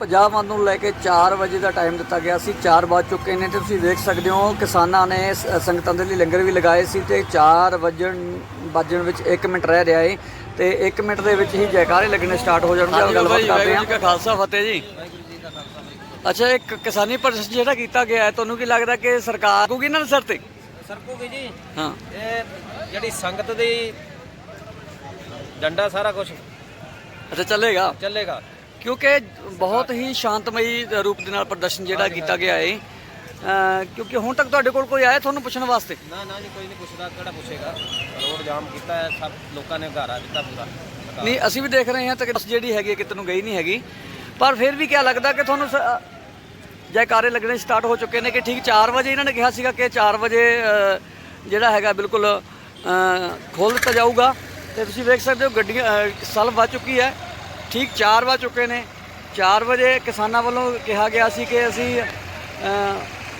ਪੰਜਾਬ ਬੰਦ ਨੂੰ ਲੈ ਕੇ 4 ਵਜੇ ਦਾ ਟਾਈਮ ਦਿੱਤਾ ਗਿਆ ਸੀ 4 ਵੱਜ ਚੁੱਕੇ ਨੇ ਤੇ ਤੁਸੀਂ ਦੇਖ ਸਕਦੇ ਹੋ ਕਿਸਾਨਾਂ ਨੇ ਸੰਗਤਾਂ ਦੇ ਲਈ ਲੰਗਰ ਵੀ ਲਗਾਏ ਸੀ ਤੇ 4 ਵਜਣ ਵੱਜਣ ਵਿੱਚ 1 ਮਿੰਟ ਰਹਿ ਰਿਹਾ ਏ ਤੇ 1 ਮਿੰਟ ਦੇ ਵਿੱਚ ਹੀ ਜੈਕਾਰੇ ਲੱਗਣੇ ਸਟਾਰਟ ਹੋ ਜਾਣਗੇ। ਆਪਾਂ ਗੱਲਬਾਤ ਕਰਦੇ ਹਾਂ। ਖਾਲਸਾ ਫਤਿਹ ਜੀ। ਅੱਛਾ ਇੱਕ ਕਿਸਾਨੀ ਪ੍ਰਦਰਸ਼ਨ ਜਿਹੜਾ ਕੀਤਾ ਗਿਆ ਹੈ ਤੁਹਾਨੂੰ ਕੀ ਲੱਗਦਾ ਕਿ ਸਰਕਾਰ ਕੋ ਇਹਨਾਂ ਦੇ ਸਿਰ ਤੇ? ਸਰਕੂਗੀ ਜੀ। ਹਾਂ। ਇਹ ਜਿਹੜੀ ਸੰਗਤ ਦੀ ਡੰਡਾ ਸਾਰਾ ਕੁਝ ਅੱਛਾ ਚੱਲੇਗਾ? ਚੱਲੇਗਾ। ਕਿਉਂਕਿ ਬਹੁਤ ਹੀ ਸ਼ਾਂਤਮਈ ਰੂਪ ਦੇ ਨਾਲ ਪ੍ਰਦਰਸ਼ਨ ਜਿਹੜਾ ਕੀਤਾ ਗਿਆ ਹੈ ਕਿਉਂਕਿ ਹੁਣ ਤੱਕ ਤੁਹਾਡੇ ਕੋਲ ਕੋਈ ਆਇਆ ਤੁਹਾਨੂੰ ਪੁੱਛਣ ਵਾਸਤੇ? ਨਾ ਨਾ ਜੀ ਕੋਈ ਨਹੀਂ ਪੁੱਛਦਾ ਕਿਹੜਾ ਪੁੱਛੇਗਾ? ਰੋਡ ਜਾਮ ਕੀਤਾ ਹੈ ਸਭ ਲੋਕਾਂ ਨੇ ਘਾਰਾ ਦਿੱਤਾ ਪੂਰਾ। ਨਹੀਂ ਅਸੀਂ ਵੀ ਦੇਖ ਰਹੇ ਹਾਂ ਤੱਕ ਜਿਹੜੀ ਹੈਗੀ ਕਿਤੇ ਨੂੰ ਗਈ ਨਹੀਂ ਹੈਗੀ। ਪਰ ਫਿਰ ਵੀ ਕਿਆ ਲੱਗਦਾ ਕਿ ਤੁਹਾਨੂੰ ਜੈਕਾਰੇ ਲੱਗਣੇ ਸਟਾਰਟ ਹੋ ਚੁੱਕੇ ਨੇ ਕਿ ਠੀਕ 4 ਵਜੇ ਇਹਨਾਂ ਨੇ ਕਿਹਾ ਸੀਗਾ ਕਿ 4 ਵਜੇ ਜਿਹੜਾ ਹੈਗਾ ਬਿਲਕੁਲ ਖੋਲ ਦਿੱਤਾ ਜਾਊਗਾ। ਤੇ ਤੁਸੀਂ ਵੇਖ ਸਕਦੇ ਹੋ ਗੱਡੀਆਂ ਅ, ਸਲ ਵੱਜ ਚੁੱਕੀ ਹੈ। ਠੀਕ 4 ਵੱਜ ਚੁੱਕੇ ਨੇ। 4 ਵਜੇ ਕਿਸਾਨਾਂ ਵੱਲੋਂ ਕਿਹਾ ਗਿਆ ਸੀ ਕਿ ਅਸੀਂ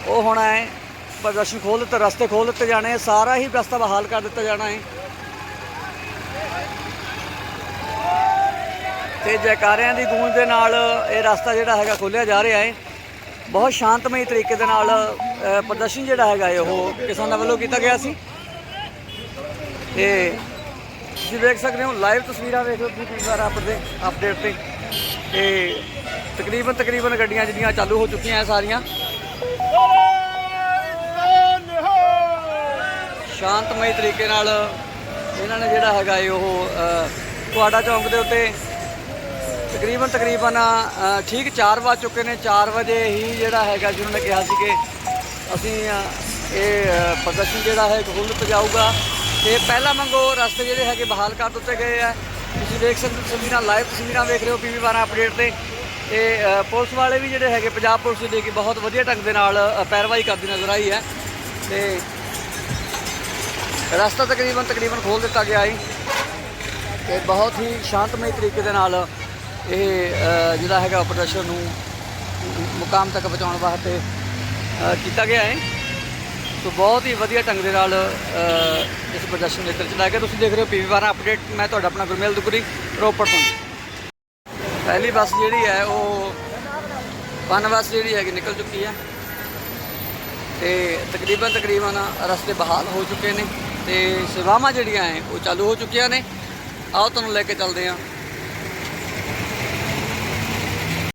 ਉਹ ਹੋਣਾ ਹੈ, ਪ੍ਰਦਰਸ਼ਨ ਖੋਲ ਦਿੱਤਾ, ਰਸਤੇ ਖੋਲ ਦਿੱਤੇ ਜਾਣੇ ਸਾਰਾ ਹੀ ਰਸਤਾ ਬਹਾਲ ਕਰ ਦਿੱਤਾ ਜਾਣਾ ਹੈ। ਤੇ ਜੈਕਾਰਿਆਂ ਦੀ ਗੂੰਜ ਦੇ ਨਾਲ ਇਹ ਰਸਤਾ ਜਿਹੜਾ ਹੈਗਾ ਖੋਲਿਆ ਜਾ ਰਿਹਾ ਹੈ। ਬਹੁਤ ਸ਼ਾਂਤਮਈ ਤਰੀਕੇ ਦੇ ਨਾਲ ਪ੍ਰਦਰਸ਼ਨ ਜਿਹੜਾ ਹੈਗਾ ਹੈ ਉਹ ਕਿਸਾਨਾਂ ਵੱਲੋਂ ਕੀਤਾ ਗਿਆ ਸੀ। ਤੇ ਤੁਸੀਂ ਦੇਖ ਸਕਦੇ ਹੋ ਲਾਈਵ ਤਸਵੀਰਾਂ ਵੇਖ ਲਓ ਤੁਸੀਂ ਕਈ ਵਾਰ ਆਪਦੇ ਅਪਡੇਟ ਤੇ ਤੇ ਤਕਰੀਬਨ ਤਕਰੀਬਨ ਗੱਡੀਆਂ ਜਿਹੜੀਆਂ ਚਾਲੂ ਹੋ ਚੁੱਕੀਆਂ ਸਾਰੀਆਂ। ਸ਼ਾਂਤਮਈ ਤਰੀਕੇ ਨਾਲ ਇਹਨਾਂ ਨੇ ਜਿਹੜਾ ਹੈਗਾ ਹੈ ਉਹ ਤੁਹਾਡਾ ਚੌਂਕ ਦੇ ਉੱਤੇ ਤਕਰੀਬਨ ਤਕਰੀਬਨ ਠੀਕ 4 ਵਜ ਚੁੱਕੇ ਨੇ। 4 ਵਜੇ ਹੀ ਜਿਹੜਾ ਹੈਗਾ ਜਿਹਨਾਂ ਨੇ ਕਿਹਾ ਸੀ ਕਿ ਅਸੀਂ ਇਹ ਪ੍ਰਦਰਸ਼ਨ ਜਿਹੜਾ ਹੈ ਖੁੱਲ ਦਿੱਤਾ ਜਾਊਗਾ। ਤੇ ਪਹਿਲਾਂ ਮੰਗੋ ਰਸਤੇ ਜਿਹੜੇ ਹੈਗੇ ਬਹਾਲ ਕਰ ਦਿੱਤੇ ਗਏ ਆ। ਤੁਸੀਂ ਦੇਖ ਸਕਦੇ ਹੋ ਤਸਵੀਰਾਂ ਲਾਈਵ ਤਸਵੀਰਾਂ ਵੇਖ ਰਹੇ ਹੋ ਪੀਵੀ 12 ਅਪਡੇਟ ਤੇ। ਤੇ ਪੁਲਿਸ ਵਾਲੇ ਵੀ ਜਿਹੜੇ ਹੈਗੇ ਪੰਜਾਬ ਪੁਲਿਸ ਦੇ ਕਿ ਬਹੁਤ ਵਧੀਆ ਢੰਗ ਦੇ ਨਾਲ ਪੈਰਵਾਈ ਕਰਦੀ ਨਜ਼ਰ ਆਈ ਹੈ। ਤੇ ਰਸਤਾ ਤਕਰੀਬਨ ਤਕਰੀਬਨ ਖੋਲ ਦਿੱਤਾ ਗਿਆ ਹੈ। ਤੇ ਬਹੁਤ ਹੀ ਸ਼ਾਂਤਮਈ ਤਰੀਕੇ ਦੇ ਨਾਲ ਇਹ ਜਿਹੜਾ ਹੈਗਾ ਪ੍ਰਦਰਸ਼ਨ ਨੂੰ ਮੁਕਾਮ ਤੱਕ ਪਹੁੰਚਾਉਣ ਵਾਸਤੇ ਕੀਤਾ ਗਿਆ ਹੈ। ਸੋ ਬਹੁਤ ਹੀ ਵਧੀਆ ਢੰਗ ਦੇ ਨਾਲ ਇਸ ਪ੍ਰਦਰਸ਼ਨ ਦੇ ਵਿੱਚ ਚਲਾਇਆ ਗਿਆ। ਤੁਸੀਂ ਦੇਖ ਰਹੇ ਹੋ ਪੀਵੀ 12 ਅਪਡੇਟ ਮੈਂ ਤੁਹਾਡਾ ਆਪਣਾ ਗੁਰਮੇਲ ਦੁਗਰੀ, ਰੋਪੜ ਤੋਂ। ਪਹਿਲੀ ਬੱਸ ਜਿਹੜੀ ਹੈ, ਉਹ ਵਨ ਬੱਸ ਜਿਹੜੀ ਹੈਗੀ ਨਿਕਲ ਚੁੱਕੀ ਹੈ। ਤੇ ਤਕਰੀਬਨ ਤਕਰੀਬਨ ਰਸਤੇ ਬਹਾਲ ਹੋ ਚੁੱਕੇ ਨੇ ਤੇ ਸੇਵਾਵਾਂ ਜਿਹੜੀਆਂ ਹੈ, ਉਹ ਚਾਲੂ ਹੋ ਚੁੱਕੀਆਂ ਨੇ। ਆਓ, ਤੁਹਾਨੂੰ ਲੈ ਕੇ ਚੱਲਦੇ ਹਾਂ।